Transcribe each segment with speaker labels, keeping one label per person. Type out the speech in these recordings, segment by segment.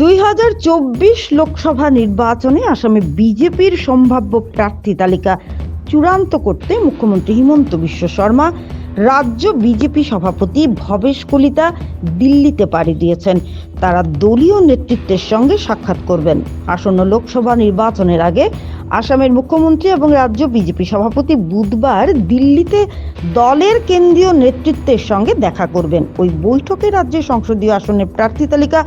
Speaker 1: দুই হাজার চব্বিশ লোকসভা নির্বাচনে আসামে বিজেপির সম্ভাব্য প্রার্থী তালিকা চূড়ান্ত করতে মুখ্যমন্ত্রী হিমন্ত বিশ্ব শর্মা, রাজ্য বিজেপি সভাপতি ভবেশ কলিতা দিল্লিতে পাড়ি দিয়েছেন। তারা দলীয় নেতৃত্বের সঙ্গে সাক্ষাৎ করবেন। আসন্ন লোকসভা নির্বাচনের আগে আসামের মুখ্যমন্ত্রী এবং রাজ্য বিজেপি সভাপতি বুধবার দিল্লিতে দলের কেন্দ্রীয় নেতৃত্বের সঙ্গে দেখা করবেন। ওই বৈঠকে রাজ্যের সংসদীয় আসনের প্রার্থী তালিকা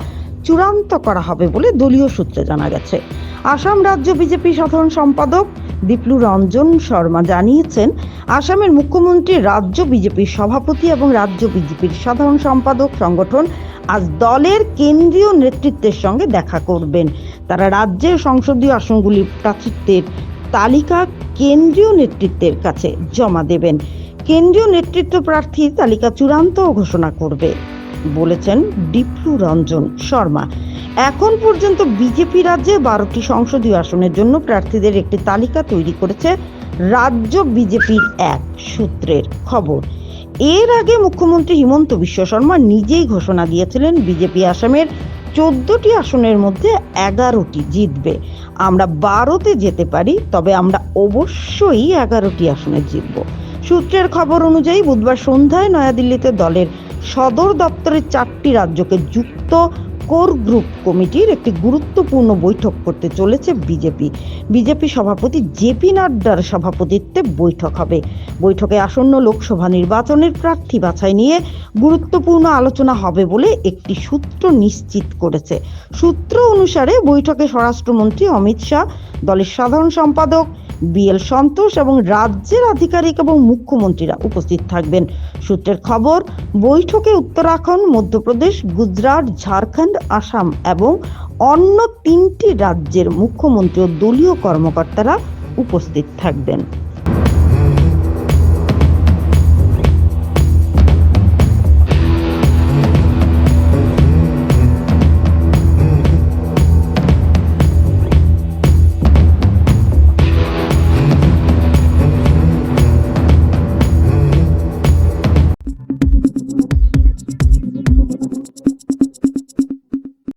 Speaker 1: চূড়ান্ত করা হবে বলে দলীয় সূত্রে জানা গেছে। আসাম রাজ্য বিজেপি সাধারণ সম্পাদক দীপ্লু রঞ্জন শর্মা জানিয়েছেন, আসামের মুখ্যমন্ত্রী, রাজ্য বিজেপির সভাপতি এবং রাজ্য বিজেপির সাধারণ সম্পাদক সংগঠন আজ দলের কেন্দ্রীয় নেতৃত্বের সঙ্গে দেখা করবেন। তারা রাজ্যের সংসদীয় আসনগুলির প্রার্থীত্বের তালিকা কেন্দ্রীয় নেতৃত্বের কাছে জমা দেবেন। কেন্দ্রীয় নেতৃত্ব প্রার্থী তালিকা চূড়ান্ত ঘোষণা করবে। বলেছেন ডিপ্লু রঞ্জন শর্মা। এখন পর্যন্ত বিজেপি রাজ্যে বারোটি সংসদীয় আসনের জন্য প্রার্থীদের একটি তালিকা তৈরি করেছে রাজ্য বিজেপির এক সূত্রের খবর। এর আগে মুখ্যমন্ত্রী হিমন্ত বিশ্ব শর্মা নিজেই ঘোষণা দিয়েছিলেন বিজেপি আসামের চোদ্দটি আসনের মধ্যে এগারোটি জিতবে। আমরা বারোতে যেতে পারি, তবে আমরা অবশ্যই এগারোটি আসনে জিতব। সূত্রের খবর অনুযায়ী বুধবার সন্ধ্যায় নয়াদিল্লিতে দলের সদর দপ্তরের চারটি রাজ্যকে যুক্ত কোর গ্রুপ কমিটির একটি গুরুত্বপূর্ণ বৈঠক করতে চলেছে বিজেপি। বিজেপি সভাপতি জেপি নাড্ডার সভাপতিত্বে বৈঠক হবে। বৈঠকে আসন্ন লোকসভা নির্বাচনের প্রার্থী বাছাই নিয়ে গুরুত্বপূর্ণ আলোচনা হবে বলে একটি সূত্র নিশ্চিত করেছে। সূত্র অনুসারে বৈঠকে স্বরাষ্ট্রমন্ত্রী অমিত শাহ, দলের সাধারণ সম্পাদক বিএল সন্তোষ এবং রাজ্যের আধিকারিক এবং মুখ্যমন্ত্রীরা উপস্থিত থাকবেন। সূত্রের খবর, বৈঠকে উত্তরাখণ্ড, মধ্যপ্রদেশ, গুজরাট, ঝাড়খণ্ড, আসাম এবং অন্য তিনটি রাজ্যের মুখ্যমন্ত্রী ও দলীয় কর্মকর্তারা উপস্থিত থাকবেন।